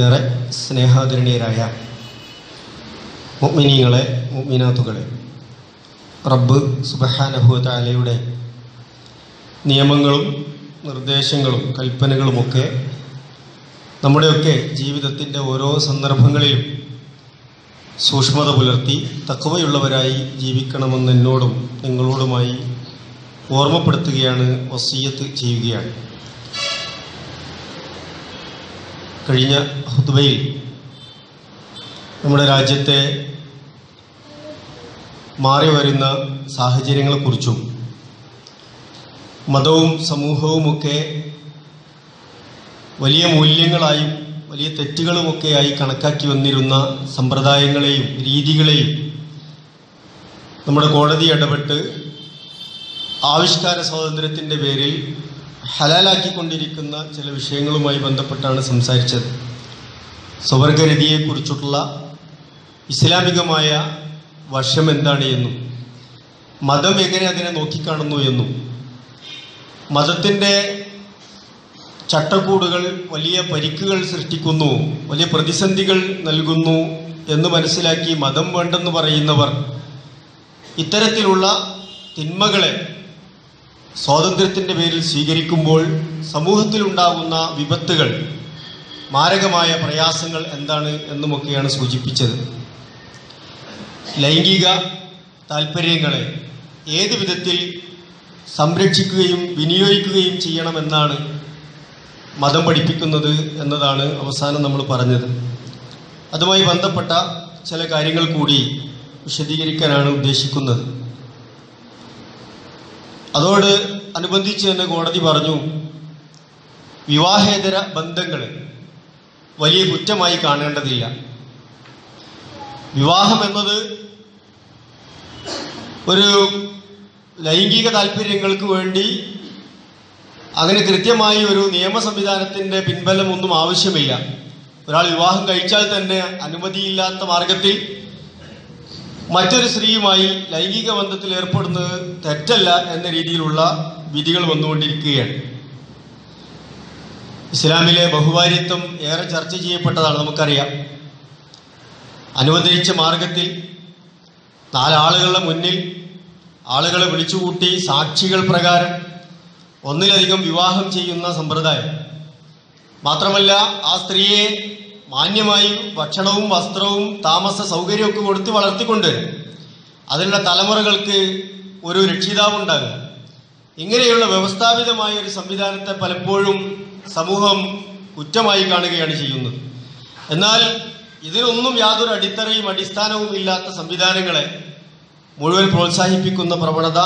ഏറെ സ്നേഹാദരണീയരായ മുഅ്മിനീങ്ങളെ മുഗ്മിനാത്തുകളെ റബ്ബ് സുബഹാനഭൂതാലയുടെ നിയമങ്ങളും നിർദ്ദേശങ്ങളും കൽപ്പനകളുമൊക്കെ നമ്മുടെയൊക്കെ ജീവിതത്തിന്റെ ഓരോ സന്ദർഭങ്ങളിലും സൂക്ഷ്മത പുലർത്തി തക്കവയുള്ളവരായി ജീവിക്കണമെന്ന് എന്നോടും നിങ്ങളോടുമായി ഓർമ്മപ്പെടുത്തുകയാണ് വസീയത്ത് ചെയ്യുകയാണ്. കഴിഞ്ഞ ഹുദ്ബയിൽ നമ്മുടെ രാജ്യത്തെ മാറി വരുന്ന സാഹചര്യങ്ങളെക്കുറിച്ചും മതവും സമൂഹവുമൊക്കെ വലിയ മൂല്യങ്ങളായും വലിയ തെറ്റുകളുമൊക്കെയായി കണക്കാക്കി വന്നിരുന്ന സമ്പ്രദായങ്ങളെയും രീതികളെയും നമ്മുടെ കോടതി ഇടപെട്ട് ആവിഷ്കാര സ്വാതന്ത്ര്യത്തിന്റെ പേരിൽ ഹലാലാക്കിക്കൊണ്ടിരിക്കുന്ന ചില വിഷയങ്ങളുമായി ബന്ധപ്പെട്ടാണ് സംസാരിച്ചത്. സ്വവർഗരതിയെക്കുറിച്ചുള്ള ഇസ്ലാമികമായ വശം എന്താണ് എന്നും മതം എങ്ങനെ അതിനെ നോക്കിക്കാണുന്നു എന്നും മതത്തിന്റെ ചട്ടക്കൂടുകൾ വലിയ പരിക്കുകൾ സൃഷ്ടിക്കുന്നു വലിയ പ്രതിസന്ധികൾ നൽകുന്നു എന്ന് മനസ്സിലാക്കി മതം വേണ്ടെന്ന് പറയുന്നവർ ഇത്തരത്തിലുള്ള തിന്മകളെ സ്വാതന്ത്ര്യത്തിന്റെ പേരിൽ സ്വീകരിക്കുമ്പോൾ സമൂഹത്തിലുണ്ടാകുന്ന വിപത്തുകൾ മാരകമായ പ്രയാസങ്ങൾ എന്താണ് എന്നുമൊക്കെയാണ് സൂചിപ്പിച്ചത്. ലൈംഗിക താല്പര്യങ്ങളെ ഏത് വിധത്തിൽ സംരക്ഷിക്കുകയും വിനിയോഗിക്കുകയും ചെയ്യണമെന്നാണ് മതം പഠിപ്പിക്കുന്നത് എന്നതാണ് അവസാനം നമ്മൾ പറഞ്ഞത്. അതുമായി ബന്ധപ്പെട്ട ചില കാര്യങ്ങൾ കൂടി വിശദീകരിക്കാനാണ് ഉദ്ദേശിക്കുന്നത്. അതോട് അനുബന്ധിച്ച് തന്നെ കോടതി പറഞ്ഞു വിവാഹേതര ബന്ധങ്ങൾ വലിയ കുറ്റമായി കാണേണ്ടതില്ല. വിവാഹം എന്നത് ഒരു ലൈംഗിക താല്പര്യങ്ങൾക്ക് വേണ്ടി അങ്ങനെ കൃത്യമായി ഒരു നിയമ സംവിധാനത്തിന്റെ പിൻബലമൊന്നും ആവശ്യമില്ല. ഒരാൾ വിവാഹം കഴിച്ചാൽ തന്നെ അനുമതിയില്ലാത്ത മാർഗത്തിൽ മറ്റൊരു സ്ത്രീയുമായി ലൈംഗിക ബന്ധത്തിൽ ഏർപ്പെടുന്നത് തെറ്റല്ല എന്ന രീതിയിലുള്ള വിധികൾ വന്നുകൊണ്ടിരിക്കുകയാണ്. ഇസ്ലാമിലെ ബഹുഭാര്യത്വം ഏറെ ചർച്ച ചെയ്യപ്പെട്ടതാണ് നമുക്കറിയാം. അനുവദിച്ച മാർഗത്തിൽ നാലാളുകളുടെ മുന്നിൽ ആളുകളെ വിളിച്ചുകൂട്ടി സാക്ഷികൾ പ്രകാരം ഒന്നിലധികം വിവാഹം ചെയ്യുന്ന സമ്പ്രദായം. മാത്രമല്ല ആ സ്ത്രീയെ മാന്യമായി ഭക്ഷണവും വസ്ത്രവും താമസ സൗകര്യമൊക്കെ കൊടുത്ത് വളർത്തിക്കൊണ്ട് അതിനുള്ള തലമുറകൾക്ക് ഒരു രക്ഷിതാവുണ്ടാകും. ഇങ്ങനെയുള്ള വ്യവസ്ഥാപിതമായ ഒരു സംവിധാനത്തെ പലപ്പോഴും സമൂഹം കുറ്റമായി കാണുകയാണ് ചെയ്യുന്നത്. എന്നാൽ ഇതിനൊന്നും യാതൊരു അടിത്തറയും അടിസ്ഥാനവും ഇല്ലാത്ത സംവിധാനങ്ങളെ മുഴുവൻ പ്രോത്സാഹിപ്പിക്കുന്ന പ്രവണത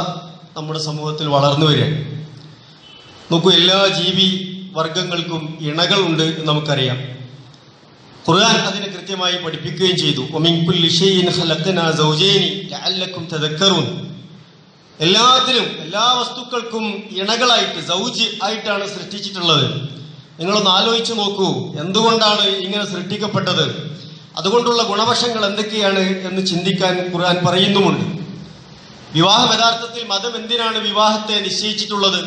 നമ്മുടെ സമൂഹത്തിൽ വളർന്നു വരികയാണ്. നോക്കൂ എല്ലാ ജീവി വർഗങ്ങൾക്കും ഇണകളുണ്ട് എന്ന് നമുക്കറിയാം. ഖുർആൻ അതിനെ കൃത്യമായി പഠിപ്പിക്കുകയും ചെയ്തു. എല്ലാത്തിലും എല്ലാ വസ്തുക്കൾക്കും ഇണകളായിട്ട് സൗജ് ആയിട്ടാണ് സൃഷ്ടിച്ചിട്ടുള്ളത്. നിങ്ങളൊന്ന് ആലോചിച്ച് നോക്കൂ എന്തുകൊണ്ടാണ് ഇങ്ങനെ സൃഷ്ടിക്കപ്പെട്ടത്? അതുകൊണ്ടുള്ള ഗുണവശങ്ങൾ എന്തൊക്കെയാണ് എന്ന് ചിന്തിക്കാൻ ഖുർആൻ പറയുന്നുമുണ്ട്. വിവാഹം യഥാർത്ഥത്തിൽ മതം എന്തിനാണ് വിവാഹത്തെ നിശ്ചയിച്ചിട്ടുള്ളത്?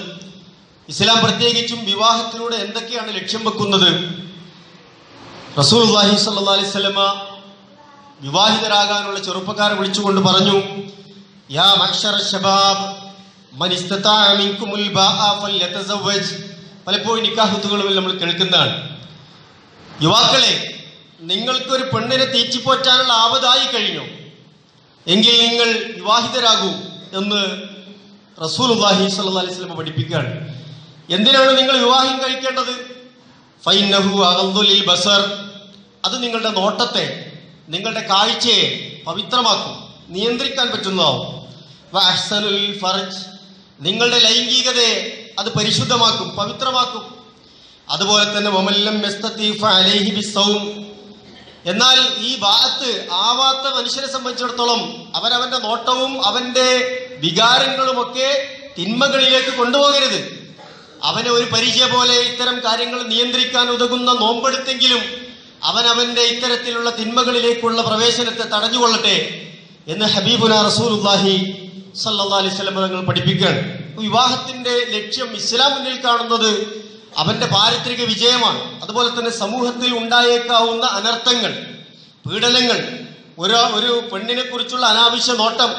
ഇസ്ലാം പ്രത്യേകിച്ചും വിവാഹത്തിലൂടെ എന്തൊക്കെയാണ് ലക്ഷ്യം വെക്കുന്നത്? റസൂൽ അള്ളാഹി അലൈഹി സ്വലമ വിവാഹിതരാകാനുള്ള ചെറുപ്പക്കാരെ വിളിച്ചുകൊണ്ട് പറഞ്ഞു യാ ഫല്യതസവ്വജ്. പലപ്പോഴും നിക്കാഹുത്തുകളും നമ്മൾ കേൾക്കുന്നതാണ്. യുവാക്കളെ നിങ്ങൾക്കൊരു പെണ്ണിനെ തീറ്റിപ്പോറ്റാനുള്ള ആവതായി കഴിഞ്ഞു. എങ്കിൽ നിങ്ങൾ വിവാഹിതരാകൂ എന്ന് റസൂൽ അള്ളാഹി സല്ലാ അലൈഹി വസല്ലം പഠിപ്പിക്കുകയാണ്. എന്തിനാണ് നിങ്ങൾ വിവാഹം കഴിക്കേണ്ടത്? ബസർ. അത് നിങ്ങളുടെ നോട്ടത്തെ നിങ്ങളുടെ കാഴ്ചയെ പവിത്രമാക്കും നിയന്ത്രിക്കാൻ പറ്റുന്നതാവും. ഫർജ്. നിങ്ങളുടെ ലൈംഗികതയെ അത് പരിശുദ്ധമാക്കും പവിത്രമാക്കും. അതുപോലെ തന്നെ യസ്തതീഫ അലൈഹി എന്നാൽ ഈ ഭാഗത്ത് ആവാത്ത മനുഷ്യനെ സംബന്ധിച്ചിടത്തോളം അവനവന്റെ നോട്ടവും അവന്റെ വികാരങ്ങളുമൊക്കെ തിന്മകളിലേക്ക് കൊണ്ടുപോകരുത്. അവനെ ഒരു പരിചയ പോലെ ഇത്തരം കാര്യങ്ങൾ നിയന്ത്രിക്കാൻ ഉതകുന്ന നോമ്പെടുത്തെങ്കിലും അവൻ അവന്റെ ഇത്തരത്തിലുള്ള തിന്മകളിലേക്കുള്ള പ്രവേശനത്തെ തടഞ്ഞുകൊള്ളട്ടെ എന്ന് ഹബീബുന റസൂലുല്ലാഹി സല്ലല്ലാഹു അലൈഹി വസല്ലം തങ്ങൾ പഠിപ്പിക്കുകയാണ്. വിവാഹത്തിന്റെ ലക്ഷ്യം ഇസ്ലാം മുന്നിൽ കാണുന്നത് അവന്റെ പാരിത്രിക വിജയമാണ്. അതുപോലെ തന്നെ സമൂഹത്തിൽ ഉണ്ടായേക്കാവുന്ന അനർത്ഥങ്ങൾ പീഡനങ്ങൾ ഒരു ഒരു പെണ്ണിനെ കുറിച്ചുള്ള അനാവശ്യ നോട്ടം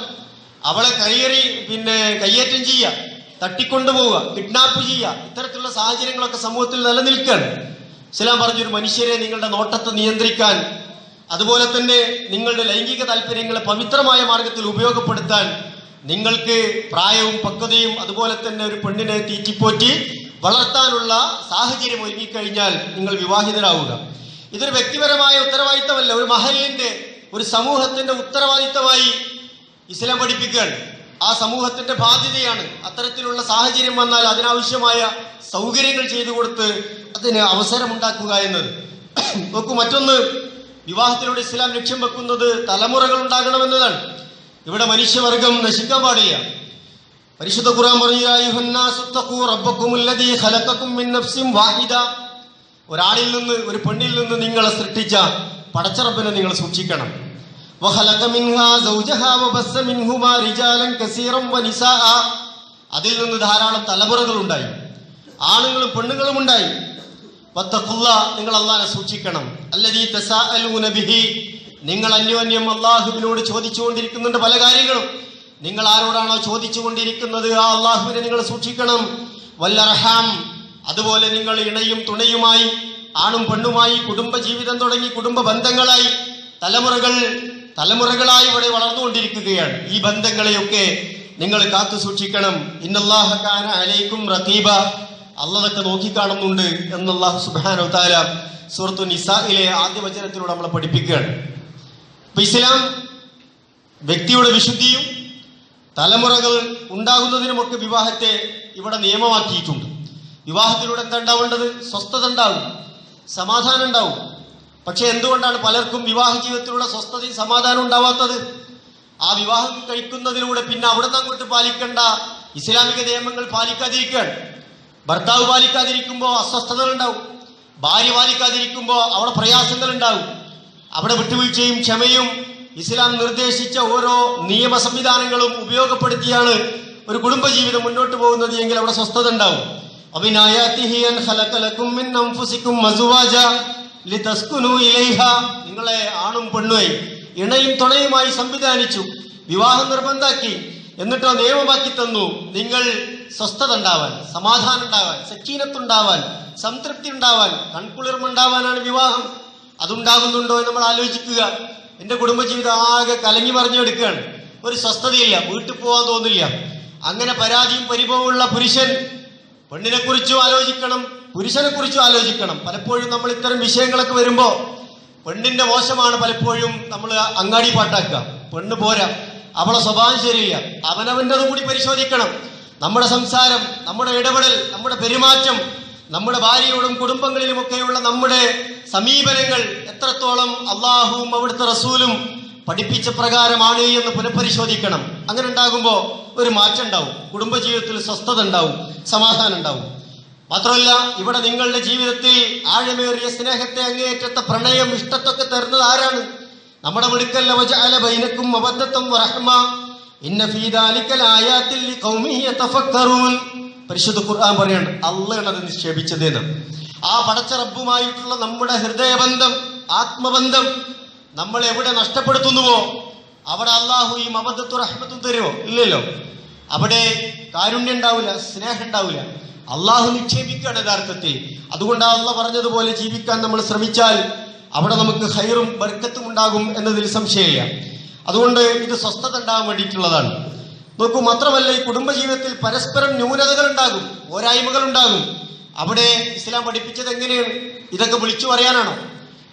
അവളെ കയ്യേറി പിന്നെ കയ്യേറ്റം ചെയ്യുക തട്ടിക്കൊണ്ടുപോവുക കിഡ്നാപ്പ് ചെയ്യുക ഇത്തരത്തിലുള്ള സാഹചര്യങ്ങളൊക്കെ സമൂഹത്തിൽ നിലനിൽക്കുകയാണ്. ഇസ്ലാം പറഞ്ഞൊരു മനുഷ്യരെ നിങ്ങളുടെ നോട്ടത്തെ നിയന്ത്രിക്കാൻ അതുപോലെ തന്നെ നിങ്ങളുടെ ലൈംഗിക താല്പര്യങ്ങളെ പവിത്രമായ മാർഗത്തിൽ ഉപയോഗപ്പെടുത്താൻ നിങ്ങൾക്ക് പ്രായവും പക്വതയും അതുപോലെ തന്നെ ഒരു പെണ്ണിനെ തീറ്റിപ്പോറ്റി വളർത്താനുള്ള സാഹചര്യം ഒരുങ്ങിക്കഴിഞ്ഞാൽ നിങ്ങൾ വിവാഹിതരാവുക. ഇതൊരു വ്യക്തിപരമായ ഉത്തരവാദിത്തമല്ല ഒരു മഹലിന്റെ ഒരു സമൂഹത്തിന്റെ ഉത്തരവാദിത്തമായി ഇസ്ലാം പഠിപ്പിക്കുകയാണ്. ആ സമൂഹത്തിന്റെ ബാധ്യതയാണ്. അത്തരത്തിലുള്ള സാഹചര്യം വന്നാൽ അതിനാവശ്യമായ സൗകര്യങ്ങൾ ചെയ്തു കൊടുത്ത് അതിന് അവസരമുണ്ടാക്കുക എന്നത്. നോക്കൂ മറ്റൊന്ന് വിവാഹത്തിലൂടെ ഇസ്ലാം ലക്ഷ്യം വെക്കുന്നത് തലമുറകൾ ഉണ്ടാകണമെന്നതാണ്. ഇവിടെ മനുഷ്യവർഗം നശിക്കാൻ പാടില്ല. പരിശുദ്ധ ഖുർആൻ പറഞ്ഞു "യാ അയ്യുഹന്നാസു തഖൂ റബ്ബക്കുമുല്ലദീ ഖലഖക്കും മിൻ നഫ്സിൻ വാഹിദ. ഒരാളിൽ നിന്ന് ഒരു പെണ്ണിൽ നിന്ന് നിങ്ങളെ സൃഷ്ടിച്ച പടച്ചറപ്പിനെ നിങ്ങൾ സൂക്ഷിക്കണം. وخلق منها زوجها وبث منهما رجالا كثيرا ونساء അതിൽ നിന്ന് ധാരാളം തലമുറകൾ ഉണ്ടായി ആണുങ്ങളും പെണ്ണുങ്ങളും ഉണ്ടായി വത്തഖുല്ല നിങ്ങൾ അള്ളാഹനെ സൂക്ഷിക്കണം അല്ലദീ തസാഅലൂന ബിഹി നിങ്ങൾ അന്യോന്യം അള്ളാഹുവിനോട് ചോദിച്ചുകൊണ്ടിരിക്കുന്നുണ്ട് പല കാര്യങ്ങളും നിങ്ങൾ ആരോടാണോ ചോദിച്ചുകൊണ്ടിരിക്കുന്നത് ആ അള്ളാഹുവിനെ നിങ്ങൾ സൂക്ഷിക്കണം വല്ലറഹാം അതുപോലെ നിങ്ങൾ ഇണയും തുണയുമായി ആണും പെണ്ണുമായി കുടുംബ ജീവിതം തുടങ്ങി കുടുംബ ബന്ധങ്ങളായി തലമുറകൾ തലമുറകളായി ഇവിടെ വളർന്നുകൊണ്ടിരിക്കുകയാണ്. ഈ ബന്ധങ്ങളെയൊക്കെ നിങ്ങൾ കാത്തു സൂക്ഷിക്കണം. ഇന്നല്ലാഹക്കാന അലൈക്കും റഖീബ. അള്ളതൊക്കെ നോക്കിക്കാണുന്നുണ്ട് എന്നല്ലാഹു സുബാനോ താര സൂറത്തു നിസായിലെ ആദ്യ വചനത്തിലൂടെ നമ്മളെ പഠിപ്പിക്കുകയാണ്. അപ്പൊ ഇസ്ലാം വ്യക്തിയുടെ വിശുദ്ധിയും തലമുറകൾ ഉണ്ടാകുന്നതിനുമൊക്കെ വിവാഹത്തെ ഇവിടെ നിയമമാക്കിയിട്ടുണ്ട്. വിവാഹത്തിലൂടെ എന്താ ഉണ്ടാവേണ്ടത്? സ്വസ്ഥത ഉണ്ടാവും. സമാധാനം ഉണ്ടാവും. പക്ഷെ എന്തുകൊണ്ടാണ് പലർക്കും വിവാഹ ജീവിതത്തിലുള്ള സ്വസ്ഥതയും സമാധാനം ഉണ്ടാവാത്തത്? ആ വിവാഹം കഴിക്കുന്നതിലൂടെ പിന്നെ അവിടുന്ന് അങ്ങോട്ട് പാലിക്കേണ്ട ഇസ്ലാമിക നിയമങ്ങൾ പാലിക്കാതിരിക്കുകയാണ്. ഭർത്താവ് പാലിക്കാതിരിക്കുമ്പോൾ അസ്വസ്ഥതകൾ ഉണ്ടാവും ഭാര്യ പാലിക്കാതിരിക്കുമ്പോൾ അവിടെ പ്രയാസങ്ങൾ ഉണ്ടാവും അവിടെ വിട്ടുവീഴ്ചയും ക്ഷമയും ഇസ്ലാം നിർദ്ദേശിച്ച ഓരോ നിയമ സംവിധാനങ്ങളും ഉപയോഗപ്പെടുത്തിയാണ് ഒരു കുടുംബജീവിതം മുന്നോട്ട് പോകുന്നത് എങ്കിൽ അവിടെ സ്വസ്ഥത ഉണ്ടാവും. അബിനായാത്തിഹിയൻ ലിതസ്കുനു ഇലൈഹ നിങ്ങളെ ആണും പെണ്ണുമേ ഇണയും തുണയുമായി സംവിധാനിച്ചു വിവാഹം നിർബന്ധാക്കി എന്നിട്ടോ നിയമമാക്കി തന്നു. നിങ്ങൾ സ്വസ്ഥത ഉണ്ടാവാൻ സമാധാനം ഉണ്ടാവാൻ സച്ചീനത്തുണ്ടാവാൻ സംതൃപ്തി ഉണ്ടാവാൻ കൺകുളിർമുണ്ടാവാനാണ് വിവാഹം. അതുണ്ടാകുന്നുണ്ടോ എന്ന് നമ്മൾ ആലോചിക്കുക. എന്റെ കുടുംബജീവിതം ആകെ കലങ്ങി പറഞ്ഞെടുക്കുകയാണ് ഒരു സ്വസ്ഥതയില്ല വീട്ടിൽ പോകാൻ തോന്നില്ല. അങ്ങനെ പരാതിയും പരിഭവമുള്ള പുരുഷൻ പെണ്ണിനെക്കുറിച്ചും ആലോചിക്കണം. പുരുഷനെ കുറിച്ചും ആലോചിക്കണം. പലപ്പോഴും നമ്മൾ ഇത്തരം വിഷയങ്ങളൊക്കെ വരുമ്പോ പെണ്ണിന്റെ മോശമാണ് പലപ്പോഴും നമ്മൾ അങ്ങാടി പാട്ടാക്കുക. പെണ്ണ് പോരാ. അവളെ സ്വഭാവം ശരിയില്ല. അവനവന്റെതും കൂടി പരിശോധിക്കണം. നമ്മുടെ സംസാരം നമ്മുടെ ഇടപെടൽ നമ്മുടെ പെരുമാറ്റം നമ്മുടെ ഭാര്യയോടും കുടുംബങ്ങളിലുമൊക്കെയുള്ള നമ്മുടെ സമീപനങ്ങൾ എത്രത്തോളം അള്ളാഹുവും അവിടുത്തെ റസൂലും പഠിപ്പിച്ച പ്രകാരമാണ് എന്ന് പുനഃപരിശോധിക്കണം. അങ്ങനെ ഉണ്ടാകുമ്പോൾ ഒരു മാറ്റം ഉണ്ടാവും. കുടുംബജീവിതത്തിൽ സ്വസ്ഥത ഉണ്ടാവും. സമാധാനം ഉണ്ടാവും. മാത്രമല്ല ഇവിടെ നിങ്ങളുടെ ജീവിതത്തിൽ ആഴമേറിയ സ്നേഹത്തെ അങ്ങേയറ്റത്തെ പ്രണയം ഇഷ്ടത്തൊക്കെ തരുന്നത് ആരാണ്? നമ്മുടെ മിടുക്കല്ല വജഅല ബൈനക്കും ഇന്ന പരിശുദ്ധ ഖുർആൻ പറയാണ് അള്ളയാണ് അത് നിക്ഷേപിച്ചതെന്ന്. ആ പടച്ച റബ്ബുമായിട്ടുള്ള നമ്മുടെ ഹൃദയബന്ധം ആത്മബന്ധം നമ്മൾ എവിടെ നഷ്ടപ്പെടുത്തുന്നുവോ അവിടെ അള്ളാഹു ഈ മബദ്ധത്തും റഹ്മത്തും തരുമോ? ഇല്ലല്ലോ. അവിടെ കാരുണ്യം ഉണ്ടാവില്ല സ്നേഹം ഉണ്ടാവില്ല. അള്ളാഹു നിക്ഷേപിക്കുകയാണ് യഥാർത്ഥത്തിൽ. അതുകൊണ്ട് അള്ള പറഞ്ഞതുപോലെ ജീവിക്കാൻ നമ്മൾ ശ്രമിച്ചാൽ അവിടെ നമുക്ക് ഹൈറും ബർക്കത്തും ഉണ്ടാകും എന്നതിൽ സംശയമില്ല. അതുകൊണ്ട് ഇത് സ്വസ്ഥത ഉണ്ടാകാൻ വേണ്ടിയിട്ടുള്ളതാണ്. നോക്കൂ മാത്രമല്ല ഈ കുടുംബജീവിതത്തിൽ പരസ്പരം ന്യൂനതകൾ ഉണ്ടാകും പോരായ്മകൾ ഉണ്ടാകും. അവിടെ ഇസ്ലാം പഠിപ്പിച്ചത് എങ്ങനെയാണ്? ഇതൊക്കെ വിളിച്ചു പറയാനാണോ?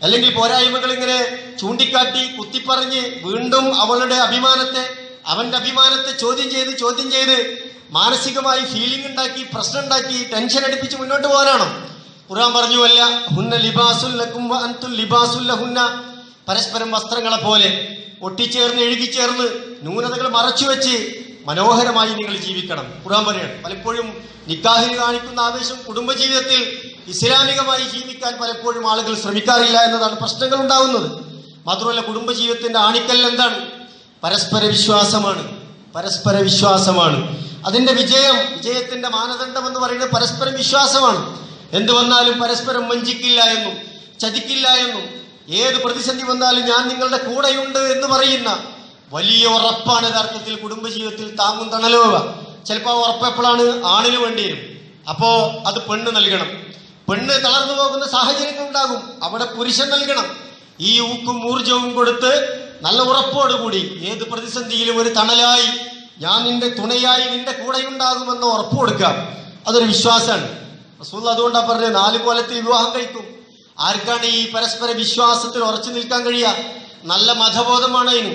അല്ലെങ്കിൽ പോരായ്മകൾ ഇങ്ങനെ ചൂണ്ടിക്കാട്ടി കുത്തിപ്പറഞ്ഞ് വീണ്ടും അവളുടെ അഭിമാനത്തെ അവന്റെ അഭിമാനത്തെ ചോദ്യം ചെയ്ത് ചോദ്യം ചെയ്ത് മാനസികമായി ഫീലിംഗ് ഉണ്ടാക്കി പ്രശ്നം ഉണ്ടാക്കി ടെൻഷൻ അടിപ്പിച്ച് മുന്നോട്ട് പോകാനാണോ? ഖുർആൻ പറഞ്ഞു അല്ല ഹുന്ന ലിബാസുൽ ലക്കും വ അൻതും ലിബാസുൽ ലഹുന്ന. പരസ്പരം വസ്ത്രങ്ങളെ പോലെ ഒട്ടിച്ചേർന്ന് എഴുകിച്ചേർന്ന് ന്യൂനതകൾ മറച്ചു വെച്ച് മനോഹരമായി നിങ്ങൾ ജീവിക്കണം. ഖുർആൻ പറയാണ് പലപ്പോഴും നിക്കാഹിന് കാണിക്കുന്ന ആവേശം കുടുംബജീവിതത്തിൽ ഇസ്ലാമികമായി ജീവിക്കാൻ പലപ്പോഴും ആളുകൾ ശ്രമിക്കാറില്ല എന്നതാണ് പ്രശ്നങ്ങൾ ഉണ്ടാകുന്നത് മാത്രമല്ല കുടുംബജീവിതത്തിന്റെ ആണിക്കൽ എന്താണ്? പരസ്പര വിശ്വാസമാണ്. പരസ്പര വിശ്വാസമാണ്. അതിന്റെ വിജയം വിജയത്തിന്റെ മാനദണ്ഡം എന്ന് പറയുന്നത് പരസ്പരം വിശ്വാസമാണ്. എന്ത് വന്നാലും പരസ്പരം വഞ്ചിക്കില്ല എന്നും ചതിക്കില്ല എന്നും ഏത് പ്രതിസന്ധി വന്നാലും ഞാൻ നിങ്ങളുടെ കൂടെയുണ്ട് എന്ന് പറയുന്ന വലിയ ഉറപ്പാണ് യഥാർത്ഥത്തിൽ കുടുംബജീവിതത്തിൽ താങ്ങും തണലുക ചിലപ്പോൾ ആ ഉറപ്പ് എപ്പോഴാണ് ആണിന് വേണ്ടി വരും. അപ്പോ അത് പെണ്ണ് നൽകണം. പെണ്ണ് തളർന്നു പോകുന്ന സാഹചര്യങ്ങൾ ഉണ്ടാകും. അവിടെ പുരുഷൻ നൽകണം. ഈ ഊക്കും ഊർജവും കൊടുത്ത് നല്ല ഉറപ്പോടുകൂടി ഏത് പ്രതിസന്ധിയിലും ഒരു തണലായി ഞാൻ നിന്റെ തുണയായി നിന്റെ കൂടെയുണ്ടാകുമെന്ന് ഉറപ്പ് കൊടുക്കാം. അതൊരു വിശ്വാസമാണ്. റസൂൽ അതുകൊണ്ടാണ് പറഞ്ഞത് നാല് കൊല്ലത്തെ വിവാഹം കഴിക്കും ആർക്കാണ് ഈ പരസ്പര വിശ്വാസത്തിൽ ഉറച്ചു നിൽക്കാൻ കഴിയുക? നല്ല മതബോധമാണ് അതിന്.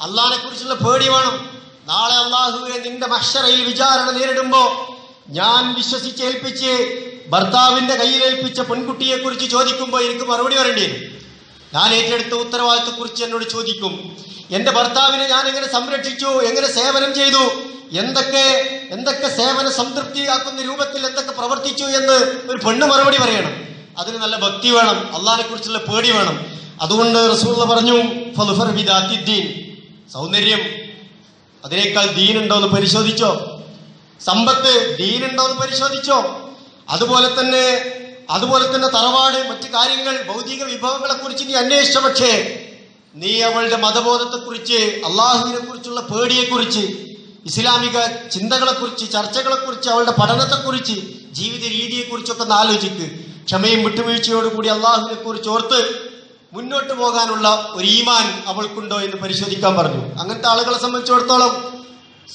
അള്ളാഹിനെ കുറിച്ചുള്ള പേടി വേണം. നാളെ അള്ളാഹുവെ നിന്റെ മഷറയിൽ വിചാരണ നേരിടുമ്പോൾ ഞാൻ വിശ്വസിച്ച് വിശ്വസിച്ചേൽപ്പിച്ച് ഭർത്താവിന്റെ കയ്യിലേൽപ്പിച്ച പെൺകുട്ടിയെ കുറിച്ച് ചോദിക്കുമ്പോൾ എനിക്ക് മറുപടി വരേണ്ടി വരും. ഞാൻ ഏറ്റെടുത്ത ഉത്തരവാദിത്തത്തെ കുറിച്ച് എന്നോട് ചോദിക്കും. എന്റെ ഭർത്താവിനെ ഞാൻ എങ്ങനെ സംരക്ഷിച്ചു? എങ്ങനെ സേവനം ചെയ്തു? എന്തൊക്കെ എന്തൊക്കെ സേവന സംതൃപ്തിയാക്കുന്ന രൂപത്തിൽ എന്തൊക്കെ പ്രവർത്തിച്ചു എന്ന് ഒരു പെണ്ണ് മറുപടി പറയണം. അതിന് നല്ല ഭക്തി വേണം അള്ളാഹിനെ കുറിച്ചുള്ള പേടി വേണം. അതുകൊണ്ട് റസൂള്ള പറഞ്ഞു സൗന്ദര്യം. അതിനേക്കാൾ ദീനുണ്ടോ എന്ന് പരിശോധിച്ചോ? സമ്പത്ത് ദീനുണ്ടോ എന്ന് പരിശോധിച്ചോ? അതുപോലെ തന്നെ അതുപോലെ തന്നെ തറവാട് മറ്റു കാര്യങ്ങൾ ഭൗതിക വിഭവങ്ങളെ കുറിച്ച് നീ അന്വേഷിച്ച പക്ഷേ? നീ അവളുടെ മതബോധത്തെക്കുറിച്ച് അള്ളാഹുവിനെ കുറിച്ചുള്ള പേടിയെക്കുറിച്ച് ഇസ്ലാമിക ചിന്തകളെക്കുറിച്ച് ചർച്ചകളെക്കുറിച്ച് ചർച്ചകളെ കുറിച്ച് അവളുടെ പഠനത്തെക്കുറിച്ച് ജീവിത രീതിയെക്കുറിച്ചൊക്കെ ഒന്ന് ആലോചിക്ക്. ക്ഷമയും വിട്ടുവീഴ്ചയോടുകൂടി അള്ളാഹുവിനെ കുറിച്ച് ഓർത്ത് മുന്നോട്ട് പോകാനുള്ള ഒരു ഈമാൻ അവൾക്കുണ്ടോ എന്ന് പരിശോധിക്കാൻ പറഞ്ഞു. അങ്ങനത്തെ ആളുകളെ സംബന്ധിച്ചിടത്തോളം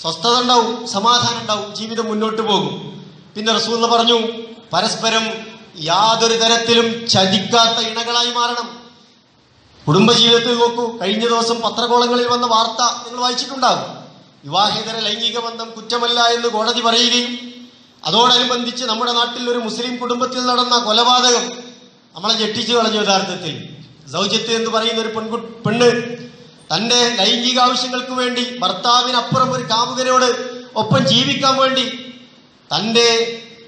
സ്വസ്ഥത ഉണ്ടാവും സമാധാനം ഉണ്ടാവും ജീവിതം മുന്നോട്ട് പോകും. പിന്നെ റസൂൽ പറഞ്ഞു പരസ്പരം യാതൊരു തരത്തിലും ചതിക്കാത്ത ഇണകളായി മാറണം. കുടുംബജീവിതത്തിൽ നോക്കൂ കഴിഞ്ഞ ദിവസം പത്രകോളങ്ങളിൽ വന്ന വാർത്ത നിങ്ങൾ വായിച്ചിട്ടുണ്ടാകും. വിവാഹിതര ലൈംഗിക ബന്ധം കുറ്റമല്ല എന്ന് കോടതി പറയുകയും അതോടനുബന്ധിച്ച് നമ്മുടെ നാട്ടിൽ ഒരു മുസ്ലിം കുടുംബത്തിൽ നടന്ന കൊലപാതകം നമ്മളെ ഞെട്ടിച്ചു കളഞ്ഞു യഥാർത്ഥത്തിൽ. സൗജത്ത് എന്ന് പറയുന്ന ഒരു പെൺകു പെണ്ണ് തന്റെ ലൈംഗിക ആവശ്യങ്ങൾക്ക് വേണ്ടി ഭർത്താവിനപ്പുറം ഒരു കാമുകനോട് ഒപ്പം ജീവിക്കാൻ വേണ്ടി തന്റെ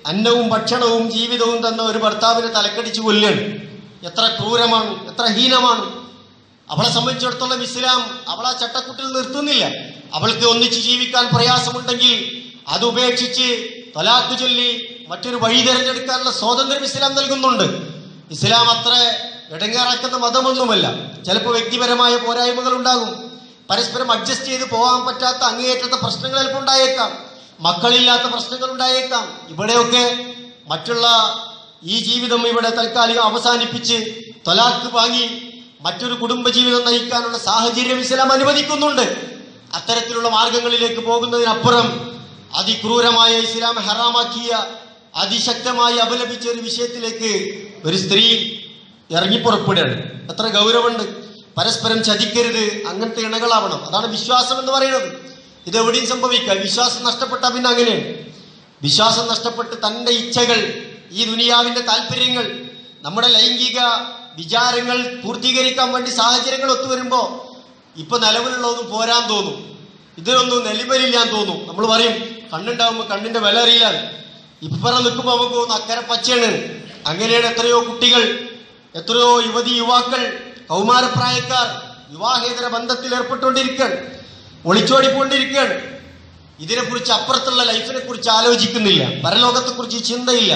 അന്നവും ഭക്ഷണവും ജീവിതവും തന്ന ഒരു ഭർത്താവിനെ തലക്കടിച്ച് കൊല്ലുകയാണ്. എത്ര ക്രൂരമാണ് എത്ര ഹീനമാണ്. അവളെ സംബന്ധിച്ചിടത്തോളം ഇസ്ലാം അവളെ ചട്ടക്കൂട്ടിൽ നിർത്തുന്നില്ല. അവൾക്ക് ഒന്നിച്ച് ജീവിക്കാൻ പ്രയാസമുണ്ടെങ്കിൽ അത് ഉപേക്ഷിച്ച് തലാക്ക് ചൊല്ലി മറ്റൊരു വഴി തിരഞ്ഞെടുക്കാനുള്ള സ്വാതന്ത്ര്യം ഇസ്ലാം നൽകുന്നുണ്ട്. ഇസ്ലാം അത്ര ഇടങ്ങേറാക്കുന്ന മതമൊന്നുമല്ല. ചിലപ്പോൾ വ്യക്തിപരമായ പോരായ്മകൾ ഉണ്ടാകും. പരസ്പരം അഡ്ജസ്റ്റ് ചെയ്ത് പോകാൻ പറ്റാത്ത അങ്ങേയറ്റത്തെ പ്രശ്നങ്ങൾ ചിലപ്പോൾ ഉണ്ടായേക്കാം. മക്കളില്ലാത്ത പ്രശ്നങ്ങൾ ഉണ്ടായേക്കാം. ഇവിടെയൊക്കെ മറ്റുള്ള ഈ ജീവിതം ഇവിടെ തൽക്കാലികം അവസാനിപ്പിച്ച് തൊലാക്ക് വാങ്ങി മറ്റൊരു കുടുംബജീവിതം നയിക്കാനുള്ള സാഹചര്യം ഇസ്ലാം അനുവദിക്കുന്നുണ്ട്. അത്തരത്തിലുള്ള മാർഗങ്ങളിലേക്ക് പോകുന്നതിനപ്പുറം അതിക്രൂരമായ ഇസ്ലാം ഹറാമാക്കിയ അതിശക്തമായി അപലപിച്ച ഒരു വിഷയത്തിലേക്ക് ഒരു സ്ത്രീ ഇറങ്ങിപ്പുറപ്പെടുകയാണ്. എത്ര ഗൗരവമുണ്ട്. പരസ്പരം ചതിക്കരുത് അങ്ങനത്തെ ഇണകളാവണം. അതാണ് വിശ്വാസം എന്ന് പറയുന്നത്. ഇത് എവിടെയും സംഭവിക്കുക വിശ്വാസം നഷ്ടപ്പെട്ട പിന്നെ അങ്ങനെയാണ്. വിശ്വാസം നഷ്ടപ്പെട്ട് തന്റെ ഇച്ഛകൾ ഈ ദുനിയാവിന്റെ താല്പര്യങ്ങൾ നമ്മുടെ ലൈംഗിക വിചാരങ്ങൾ പൂർത്തീകരിക്കാൻ വേണ്ടി സാഹചര്യങ്ങൾ ഒത്തുവരുമ്പോ ഇപ്പൊ നിലവിലുള്ളതൊന്നും പോരാൻ തോന്നും. ഇതിനൊന്നും നെല്ലിമലില്ലാൻ തോന്നും. നമ്മൾ പറയും കണ്ണുണ്ടാവുമ്പോൾ കണ്ണിന്റെ വില അറിയില്ല ഇപ്പറ നിൽക്കുമ്പോൾ അവൻ പോകുന്ന അക്കരെ പച്ചയാണ്. അങ്ങനെയാണ് എത്രയോ കുട്ടികൾ എത്രയോ യുവതി യുവാക്കൾ കൗമാരപ്രായക്കാർ വിവാഹേതര ബന്ധത്തിൽ ഏർപ്പെട്ടുകൊണ്ടിരിക്കുകയാണ് ഒളിച്ചോടിക്കൊണ്ടിരിക്കുകയാണ്. ഇതിനെക്കുറിച്ച് അപ്പുറത്തുള്ള ലൈഫിനെ കുറിച്ച് ആലോചിക്കുന്നില്ല. പരലോകത്തെ കുറിച്ച് ചിന്തയില്ല.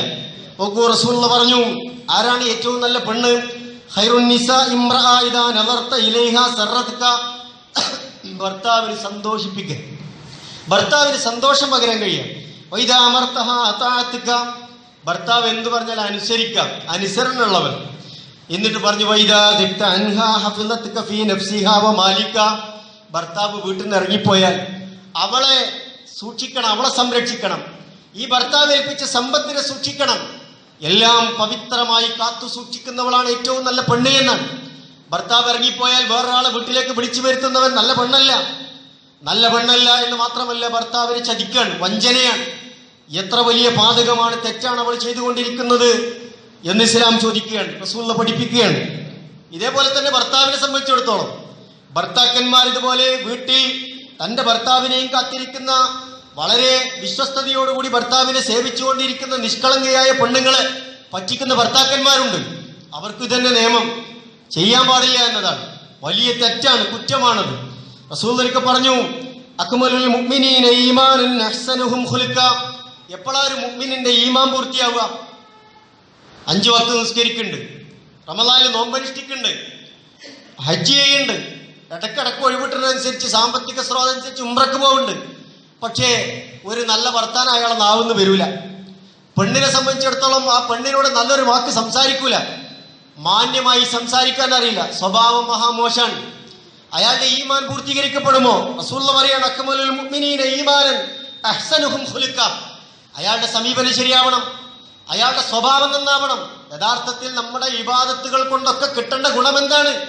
നോക്കൂ റസൂള്ള പറഞ്ഞു ആരാണ് ഏറ്റവും നല്ല പെണ്ണ്? ഭർത്താവിന് സന്തോഷിപ്പിക്കുക ഭർത്താവിന് സന്തോഷം പകരാൻ കഴിയാം. വൈദാ അമർത്തഹ അതാഅത്ക ഭർത്താവ് എന്തു പറഞ്ഞാൽ അനുസരിക്കാം. അനുസരണമുള്ളവൻ എന്നിട്ട് പറഞ്ഞു ഭർത്താവ് വീട്ടിൽ നിന്ന് ഇറങ്ങിപ്പോയാൽ അവളെ സൂക്ഷിക്കണം അവളെ സംരക്ഷിക്കണം. ഈ ഭർത്താവ് ഏൽപ്പിച്ച സമ്പത്തിനെ സൂക്ഷിക്കണം. എല്ലാം പവിത്രമായി കാത്തു സൂക്ഷിക്കുന്നവളാണ് ഏറ്റവും നല്ല പെണ്ണ് എന്നാണ് ഭർത്താവ് ഇറങ്ങിപ്പോയാൽ വേറൊരാളെ വീട്ടിലേക്ക് വിളിച്ചു വരുത്തുന്നവൻ നല്ല പെണ്ണല്ല. നല്ല പെണ്ണല്ല എന്ന് മാത്രമല്ല ഭർത്താവിനെ ചതിക്കാണ് വഞ്ചനയാണ്. എത്ര വലിയ പാതകമാണ് തെറ്റാണ് അവൾ ചെയ്തുകൊണ്ടിരിക്കുന്നത് എന്ന് ഇസ്ലാം ചോദിക്കുകയാണ് റസൂലിനെ പഠിപ്പിക്കുകയാണ്. ഇതേപോലെ തന്നെ ഭർത്താവിനെ സംബന്ധിച്ചിടത്തോളം ഭർത്താക്കന്മാർ ഇതുപോലെ വീട്ടിൽ തന്റെ ഭർത്താവിനെയും കാത്തിരിക്കുന്ന വളരെ വിശ്വസ്തയോടുകൂടി ഭർത്താവിനെ സേവിച്ചുകൊണ്ടിരിക്കുന്ന നിഷ്കളങ്കയായ പെണ്ണുങ്ങളെ പറ്റിക്കുന്ന ഭർത്താക്കന്മാരുണ്ട്. അവർക്ക് ഇതന്നെ നിയമം. ചെയ്യാൻ പാടില്ല എന്നതാണ്. വലിയ തെറ്റാണ് കുറ്റമാണത്. റസൂലൊക്കെ പറഞ്ഞു അക്മലുൽ എപ്പോഴാ ഒരു മുഅ്മിനിന്റെ ഈമാൻ പൂർത്തിയാവുക. അഞ്ചു വക്ത് നിസ്കരിക്കുന്നുണ്ട്. റമദാനിൽ നോമ്പനുഷ്ഠിക്കുന്നുണ്ട്. ഹജ്ജ് ചെയ്യുന്നുണ്ട്. ഇടക്കിടക്ക് ഒഴിവിട്ടതനുസരിച്ച് സാമ്പത്തിക സ്രോതനുസരിച്ച് ഉമ്രക്ക് പോകുന്നുണ്ട് പക്ഷേ ഒരു നല്ല വർത്താനം അയാളെ നാവുന്ന് വരൂല. പെണ്ണിനെ സംബന്ധിച്ചിടത്തോളം ആ പെണ്ണിനോട് നല്ലൊരു വാക്ക് സംസാരിക്കൂല. മാന്യമായി സംസാരിക്കാൻ അറിയില്ല. സ്വഭാവം മഹാമോശാണ്. അയാളുടെ ഈമാൻ പൂർത്തീകരിക്കപ്പെടുമോ? റസൂള്ള പറയാണ് മുഅ്മിനീന അയാളുടെ സമീപനം ശരിയാവണം. അയാളുടെ സ്വഭാവം നന്നാവണം. യഥാർത്ഥത്തിൽ നമ്മുടെ വിവാദത്തുകൾ കൊണ്ടൊക്കെ കിട്ടേണ്ട ഗുണം എന്താണ്?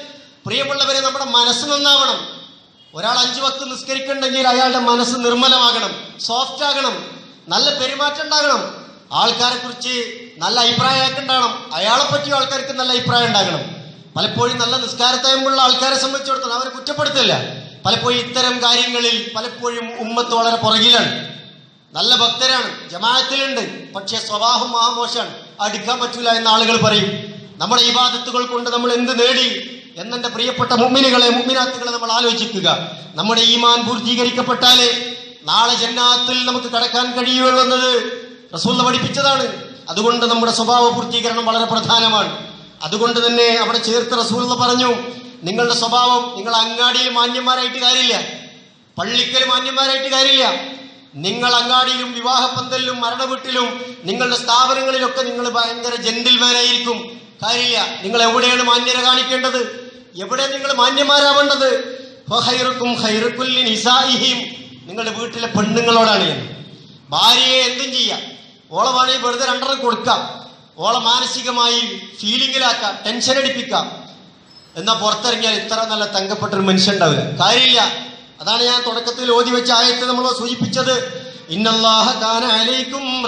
പ്രിയമുള്ളവരെ നമ്മുടെ മനസ്സ് നന്നാവണം. ഒരാൾ അഞ്ചു വക്ത് നിസ്കരിക്കണ്ടെങ്കിൽ അയാളുടെ മനസ്സ് നിർമ്മലമാകണം സോഫ്റ്റ് ആകണം നല്ല പെരുമാറ്റം ഉണ്ടാകണം. ആൾക്കാരെ കുറിച്ച് നല്ല അഭിപ്രായമൊക്കെ ഉണ്ടാകണം. അയാളെ പറ്റി ആൾക്കാർക്ക് നല്ല അഭിപ്രായം ഉണ്ടാകണം. പലപ്പോഴും നല്ല നിസ്കാരത്തയമ്പുള്ള ആൾക്കാരെ സംബന്ധിച്ചിടത്തോളം അവരെ കുറ്റപ്പെടുത്തില്ല പലപ്പോഴും ഇത്തരം കാര്യങ്ങളിൽ പലപ്പോഴും ഉമ്മത്ത് വളരെ പുറകിലാണ്. നല്ല ഭക്തരാണ് ജമാഅത്തിലുണ്ട് പക്ഷേ സ്വഭാവം മഹാമോശാണ് അടുക്കാൻ പറ്റൂല എന്ന് ആളുകൾ പറയും. നമ്മുടെ ഇബാദത്തുകൾ കൊണ്ട് നമ്മൾ എന്ത് നേടി? എന്നെന്റെ പ്രിയപ്പെട്ട മുമ്മിനുകളെ മുമ്മിനാത്തുകളെ നമ്മൾ ആലോചിക്കുക. നമ്മുടെ ഈമാൻ പൂർത്തീകരിക്കപ്പെട്ടാലേ നാളെ ജന്നാത്തിൽ നമുക്ക് കടക്കാൻ കഴിയുള്ളൂ എന്നത് റസൂൽ പഠിപ്പിച്ചതാണ്. അതുകൊണ്ട് നമ്മുടെ സ്വഭാവ പൂർത്തീകരണം വളരെ പ്രധാനമാണ്. അതുകൊണ്ട് തന്നെ അവിടെ ചേർത്ത് റസൂൽ പറഞ്ഞു നിങ്ങളുടെ സ്വഭാവം നിങ്ങൾ അങ്ങാടിയിൽ മാന്യന്മാരായിട്ട് കാര്യമില്ല. പള്ളിക്കൽ മാന്യന്മാരായിട്ട് കാര്യമില്ല. നിങ്ങൾ അങ്ങാടിയിലും വിവാഹപ്പന്തലിലും മരണവീട്ടിലും നിങ്ങളുടെ സ്ഥാപനങ്ങളിലൊക്കെ നിങ്ങൾ ഭയങ്കര ജെന്റിൽമാനായിരിക്കും. കാര്യമില്ല. നിങ്ങൾ എവിടെയാണ് മാന്യത കാണിക്കേണ്ടത്? എവിടെ നിങ്ങൾ മാന്യന്മാരാവേണ്ടത്? നിസായിഹിം നിങ്ങളുടെ വീട്ടിലെ പെണ്ണുങ്ങളോടാണ് എന്ന്. ഭാര്യയെ എന്തും ചെയ്യാം. ഓളെ വേണമെങ്കിൽ വെറുതെ രണ്ടെണ്ണം കൊടുക്കാം. ഓളെ മാനസികമായി ഫീലിങ്ങിലാക്കാം ടെൻഷൻ അടിപ്പിക്കാം. എന്നാൽ പുറത്തിറങ്ങിയാൽ ഇത്ര നല്ല തങ്കപ്പെട്ട ഒരു മനുഷ്യൻ ഉണ്ടാവില്ല കാര്യമില്ല. അതാണ് ഞാൻ തുടക്കത്തിൽ ഓതി വെച്ച ആയത്ത് നമ്മൾ സൂചിപ്പിച്ചത്. ഇന്നല്ലാഹ അലൈക്കും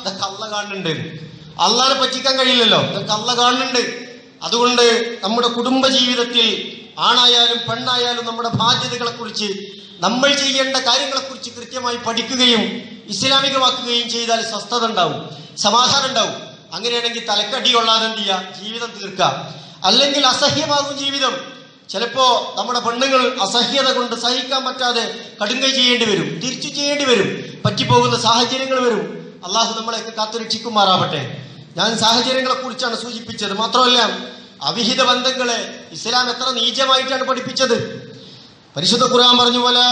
ഇതൊക്കെ അള്ള കാണുന്നുണ്ട്. അള്ളാനെ പറ്റിക്കാൻ കഴിയില്ലല്ലോ. ഇതൊക്കെ അള്ള കാണുന്നുണ്ട്. അതുകൊണ്ട് നമ്മുടെ കുടുംബ ജീവിതത്തിൽ ആണായാലും പെണ്ണായാലും നമ്മുടെ ബാധ്യതകളെക്കുറിച്ച് നമ്മൾ ചെയ്യേണ്ട കാര്യങ്ങളെക്കുറിച്ച് കൃത്യമായി പഠിക്കുകയും ഇസ്ലാമികമാക്കുകയും ചെയ്താൽ സ്വസ്ഥത ഉണ്ടാവും സമാധാനം ഉണ്ടാവും. അങ്ങനെയാണെങ്കിൽ തലക്കടി കൊള്ളാതെ എന്ത് ചെയ്യുക ജീവിതം തീർക്കുക. അല്ലെങ്കിൽ അസഹ്യമാകും ജീവിതം. ചിലപ്പോ നമ്മുടെ പെണ്ണുങ്ങൾ അസഹ്യത കൊണ്ട് സഹിക്കാൻ പറ്റാതെ കടുങ്കൈ ചെയ്യേണ്ടി വരും തിരിച്ചു ചെയ്യേണ്ടി വരും പറ്റിപ്പോകുന്ന സാഹചര്യങ്ങൾ വരും. അള്ളാഹു നമ്മളെയൊക്കെ കാത്തുരക്ഷിക്കുമാറാവട്ടെ. ഞാൻ സാഹചര്യങ്ങളെ കുറിച്ചാണ് സൂചിപ്പിച്ചത്. മാത്രമല്ല അവിഹിത ബന്ധങ്ങളെ ഇസ്ലാം എത്ര നീചമായിട്ടാണ് പഠിപ്പിച്ചത്? പരിശുദ്ധ ഖുർആൻ പറഞ്ഞു പോലെ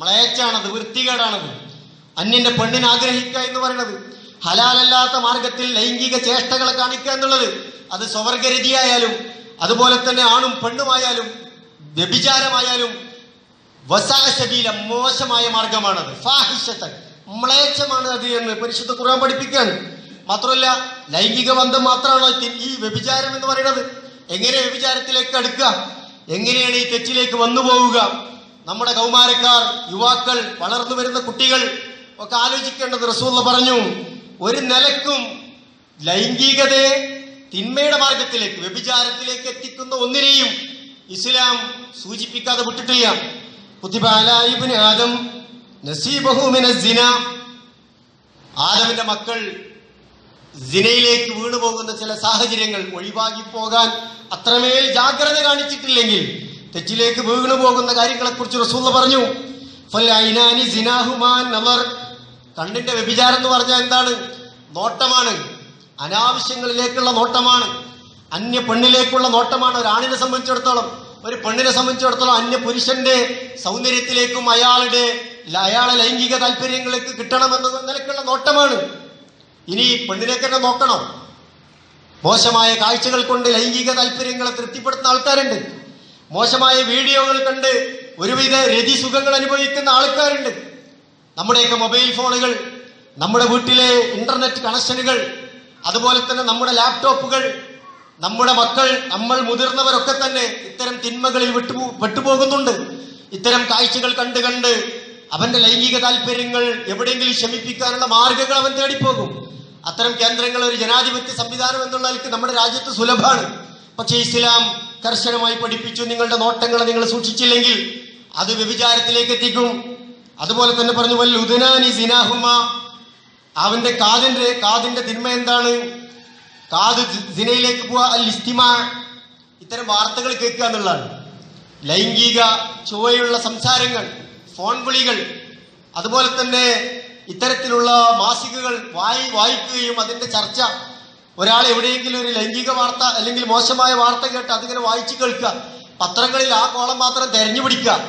മ്ലേച്ചാണത് വൃത്തികേടാണത്. അന്യന്റെ പെണ്ണിനെ ആഗ്രഹിക്കുക എന്ന് പറയുന്നത് ഹലാലല്ലാത്ത മാർഗത്തിൽ ലൈംഗിക ചേഷ്ടകളെ കാണിക്കുക എന്നുള്ളത് അത് സ്വവർഗരതിയായാലും അതുപോലെ തന്നെ ആണും പെണ്ണുമായാലും വ്യഭിചാരമായാലും വസാശബീല മോശമായ മാർഗമാണത്. ഫാഹിഷത്തൻ മ്ലേച്ഛമാണ് അത് എന്ന് പരിശുദ്ധ ഖുർആൻ പഠിപ്പിക്കുകയാണ് മാത്രമല്ല ലൈംഗിക ബന്ധം മാത്രമാണോ ഈ വ്യഭിചാരം എന്ന് പറയുന്നത്. എങ്ങനെ വ്യഭിചാരത്തിലേക്ക് അടുക്കുക? എങ്ങനെയാണ് ഈ തെറ്റിലേക്ക് വന്നു പോവുക? നമ്മുടെ കൗമാരക്കാർ യുവാക്കൾ വളർന്നു വരുന്ന കുട്ടികൾ ഒക്കെ ആലോചിക്കേണ്ടത് റസൂള്ള പറഞ്ഞു ഒരു നിലക്കും ലൈംഗികതയെ തിന്മയുടെ മാർഗത്തിലേക്ക് വ്യഭിചാരത്തിലേക്ക് എത്തിക്കുന്ന ഒന്നിനെയും ഇസ്ലാം സൂചിപ്പിക്കാതെ വിട്ടിട്ടില്ല. ആദം ആദമിന്റെ മക്കൾ ജിനയിലേക്ക് വീണുപോകുന്ന ചില സാഹചര്യങ്ങൾ ഒഴിവാക്കി പോകാൻ അത്രമേൽ ജാഗ്രത കാണിച്ചിട്ടില്ലെങ്കിൽ തെറ്റിലേക്ക് വീണു പോകുന്ന കാര്യങ്ങളെക്കുറിച്ച് റസൂള്ള പറഞ്ഞു. കണ്ണിന്റെ വ്യഭിചാരം എന്ന് പറഞ്ഞാൽ എന്താണ്? നോട്ടമാണ്. അനാവശ്യങ്ങളിലേക്കുള്ള നോട്ടമാണ്. അന്യ പെണ്ണിലേക്കുള്ള നോട്ടമാണ്. ഒരാണിനെ സംബന്ധിച്ചിടത്തോളം ഒരു പെണ്ണിനെ സംബന്ധിച്ചിടത്തോളം അന്യ പുരുഷന്റെ സൗന്ദര്യത്തിലേക്കും അയാളുടെ അയാളെ ലൈംഗിക താല്പര്യങ്ങളിലേക്ക് കിട്ടണമെന്ന നിലക്കുള്ള നോട്ടമാണ്. ഇനി പെണ്ണിനെ തന്നെ നോക്കണം. മോശമായ കാഴ്ചകൾ കൊണ്ട് ലൈംഗിക താല്പര്യങ്ങളെ തൃപ്തിപ്പെടുത്തുന്ന ആൾക്കാരുണ്ട്. മോശമായ വീഡിയോകൾ കണ്ട് ഒരുവിധ രതി സുഖങ്ങൾ അനുഭവിക്കുന്ന ആൾക്കാരുണ്ട്. നമ്മുടെയൊക്കെ മൊബൈൽ ഫോണുകൾ നമ്മുടെ വീട്ടിലെ ഇന്റർനെറ്റ് കണക്ഷനുകൾ അതുപോലെ തന്നെ നമ്മുടെ ലാപ്ടോപ്പുകൾ നമ്മുടെ മക്കൾ നമ്മൾ മുതിർന്നവരൊക്കെ തന്നെ ഇത്തരം തിന്മകളിൽ വിട്ടു വിട്ടുപോകുന്നുണ്ട് ഇത്തരം കാഴ്ചകൾ കണ്ട് കണ്ട് അവന്റെ ലൈംഗിക താല്പര്യങ്ങൾ എവിടെയെങ്കിലും ശമിപ്പിക്കാനുള്ള മാർഗങ്ങൾ അവൻ തേടിപ്പോകും. അത്തരം കേന്ദ്രങ്ങൾ ഒരു ജനാധിപത്യ സംവിധാനം എന്നുള്ള നിലയ്ക്ക് നമ്മുടെ രാജ്യത്ത് സുലഭമാണ്. പക്ഷേ ഇസ്ലാം കർശനമായി പഠിപ്പിച്ചു നിങ്ങളുടെ നോട്ടങ്ങൾ നിങ്ങൾ സൂക്ഷിച്ചില്ലെങ്കിൽ അത് വ്യഭിചാരത്തിലേക്ക് എത്തിക്കും. അതുപോലെ തന്നെ പറഞ്ഞു വല്ലുദനാനി സിനാഹുമ. അവന്റെ കാതിന്റെ കാതിന്റെ തിന്മ എന്താണ്? കാത് സിനയിലേക്ക് പോവാ അൽ ഇസ്തിമാ ഇത്തരം വാർത്തകൾ കേൾക്കുക എന്നുള്ളതാണ്. ലൈംഗിക ചുവയുള്ള സംസാരങ്ങൾ ഫോൺ വിളികൾ അതുപോലെ തന്നെ ഇത്തരത്തിലുള്ള മാസികകൾ വായി വായിക്കുകയും അതിന്റെ ചർച്ച. ഒരാൾ എവിടെയെങ്കിലും ഒരു ലൈംഗിക വാർത്ത അല്ലെങ്കിൽ മോശമായ വാർത്ത കേട്ട് അതിങ്ങനെ വായിച്ചു കേൾക്കുക. പത്രങ്ങളിൽ ആ കോളം മാത്രം തെരഞ്ഞു പിടിക്കുക.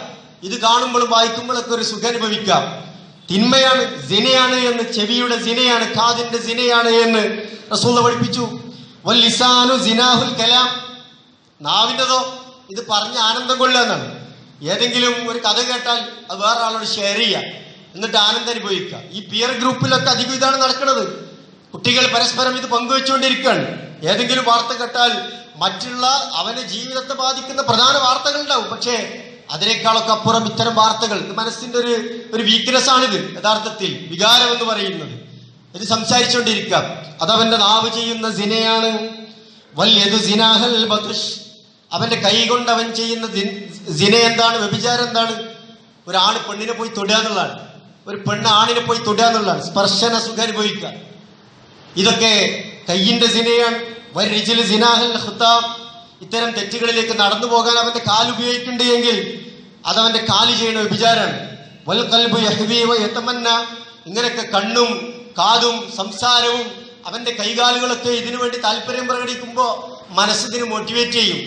ഇത് കാണുമ്പോഴും വായിക്കുമ്പോഴൊക്കെ ഒരു സുഖം അനുഭവിക്കാം. തിന്മയാണ് സിനയാണ് എന്ന് ചെവിയുടെ സിനയാണ് കാതിന്റെ സിനയാണ് എന്ന് റസൂല പഠിപ്പിച്ചു. വല്ലിസാനു സിനാഹുൽ കലാം. നാവിന്റെതോ? ഇത് പറഞ്ഞ് ആനന്ദം കൊള്ളുക എന്നാണ്. ഏതെങ്കിലും ഒരു കഥ കേട്ടാൽ അത് വേറെ ഷെയർ ചെയ്യുക. എന്നിട്ട് ആനന്ദം അനുഭവിക്കുക. ഈ പിയർ ഗ്രൂപ്പിലൊക്കെ അധികം ഇതാണ് നടക്കുന്നത് കുട്ടികൾ പരസ്പരം ഇത് പങ്കുവെച്ചുകൊണ്ടിരിക്കുകയാണ്. ഏതെങ്കിലും വാർത്ത കേട്ടാൽ മറ്റുള്ള അവന്റെ ജീവിതത്തെ ബാധിക്കുന്ന പ്രധാന വാർത്തകൾ ഉണ്ടാവും. പക്ഷേ അതിനേക്കാളൊക്കെ അപ്പുറം ഇത്തരം വാർത്തകൾ മനസ്സിന്റെ ഒരു ഒരു വീക്ക്നെസ് ആണിത് യഥാർത്ഥത്തിൽ വികാരം എന്ന് പറയുന്നത്. ഇത് സംസാരിച്ചുകൊണ്ടിരിക്കാം അതവന്റെ നാവ് ചെയ്യുന്ന സിനയാണ് അവന്റെ കൈ കൊണ്ട് അവൻ ചെയ്യുന്ന സിന എന്താണ്? വ്യഭിചാരം എന്താണ്? ഒരാണ് പെണ്ണിനെ പോയി തൊടുക എന്നുള്ളതാണ്. ഒരു പെണ്ണ് ആണിനെ പോയി തൊടുക എന്നുള്ളതാണ്. സ്പർശന സുഖം അനുഭവിക്കുക. ഇതൊക്കെ കയ്യിന്റെ സിനയാണ് വരിജിൽ സിനാഹൽ ഖിത്താം ഇത്തരം തെറ്റുകളിലേക്ക് നടന്നു പോകാൻ അവന്റെ കാൽ ഉപയോഗിക്കുന്നുണ്ട് എങ്കിൽ അവന്റെ കാൽ ചെയ്യുന്ന വിചാരം വൽ യതമന്ന. ഇങ്ങനെയൊക്കെ കണ്ണും കാതും സംസാരവും അവന്റെ കൈകാലുകളൊക്കെ ഇതിനു വേണ്ടി താല്പര്യം പ്രകടിക്കുമ്പോൾ മനസ്സിന് മോട്ടിവേറ്റ് ചെയ്യും.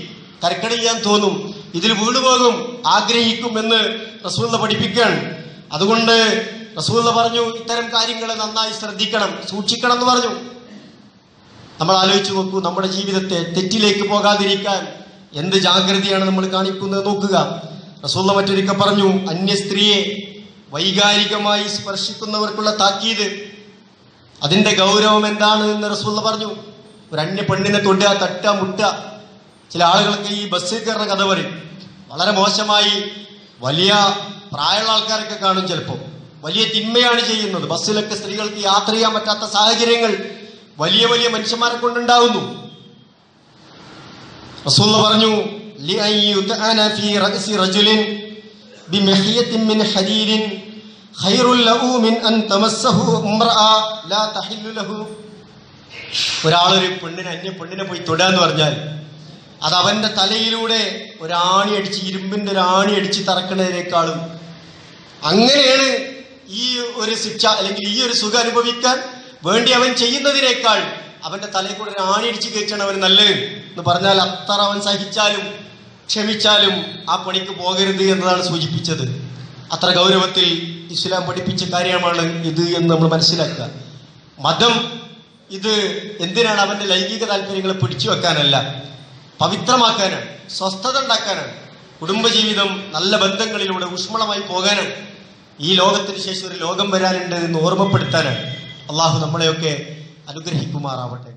കരക്കടി ചെയ്യാൻ തോന്നും. ഇതിൽ വീണുപോകും ആഗ്രഹിക്കുമെന്ന് റസൂല പഠിപ്പിക്കുകയാണ്. അതുകൊണ്ട് റസൂല പറഞ്ഞു ഇത്തരം കാര്യങ്ങൾ നന്നായി ശ്രദ്ധിക്കണം സൂക്ഷിക്കണം എന്ന് പറഞ്ഞു. നമ്മൾ ആലോചിച്ച് നോക്കൂ നമ്മുടെ ജീവിതത്തെ തെറ്റിലേക്ക് പോകാതിരിക്കാൻ എന്ത് ജാഗ്രതയാണ് നമ്മൾ കാണിക്കുന്നത് നോക്കുക. റസൂള്ള മറ്റൊരിക്ക പറഞ്ഞു അന്യ സ്ത്രീയെ വൈകാരികമായി സ്പർശിക്കുന്നവർക്കുള്ള താക്കീത്. അതിന്റെ ഗൗരവം എന്താണ് എന്ന് റസൂള്ള പറഞ്ഞു. ഒരു അന്യ പെണ്ണിനെ തൊട്ട തട്ട മുട്ട ചില ആളുകൾക്ക് ഈ ബസ്സിൽ കയറുന്ന കഥ പറയും. വളരെ മോശമായി വലിയ പ്രായമുള്ള ആൾക്കാരൊക്കെ കാണും ചിലപ്പോൾ. വലിയ തിന്മയാണ് ചെയ്യുന്നത്. ബസ്സിലൊക്കെ സ്ത്രീകൾക്ക് യാത്ര ചെയ്യാൻ പറ്റാത്ത സാഹചര്യങ്ങൾ വലിയ വലിയ മനുഷ്യന്മാരെ കൊണ്ടുണ്ടാവുന്നു. റസൂള്ള പറഞ്ഞു ഒരാളൊരു പെണ്ണിനെ അന്യ പെണ്ണിനെ പോയി തൊടുക എന്ന് പറഞ്ഞാൽ അത് അവന്റെ തലയിലൂടെ ഒരാണി അടിച്ച് ഇരുമ്പിന്റെ ഒരു ആണി അടിച്ച് തറക്കുന്നതിനേക്കാളും അങ്ങനെയാണ് ഈ ഒരു ശിക്ഷ അല്ലെങ്കിൽ ഈ ഒരു സുഖം അനുഭവിക്കാൻ വേണ്ടി അവൻ ചെയ്യുന്നതിനേക്കാൾ അവന്റെ തലയിൽ കൂടെ കയറ്റാണ് അവൻ നല്ലത്. എന്ന് പറഞ്ഞാൽ അത്ര അവൻ സഹിച്ചാലും ക്ഷമിച്ചാലും ആ പണിക്ക് പോകരുത് എന്നതാണ് സൂചിപ്പിച്ചത്. അത്ര ഗൗരവത്തിൽ ഇസ്ലാം പഠിപ്പിച്ച കാര്യമാണ് ഇത് എന്ന് നമ്മൾ മനസ്സിലാക്കുക. മതം ഇത് എന്തിനാണ് അവന്റെ ലൈംഗിക താല്പര്യങ്ങളെ പിടിച്ചു വെക്കാനല്ല? പവിത്രമാക്കാനാണ് സ്വസ്ഥത ഉണ്ടാക്കാനാണ് കുടുംബജീവിതം നല്ല ബന്ധങ്ങളിലൂടെ ഊഷ്മളമായി പോകാനാണ് ഈ ലോകത്തിന് ശേഷം ഒരു ലോകം വരാനുണ്ട് എന്ന് ഓർമ്മപ്പെടുത്താനാണ്. അള്ളാഹു നമ്മളെയൊക്കെ അനുഗ്രഹിക്കുമാറാവട്ടെ.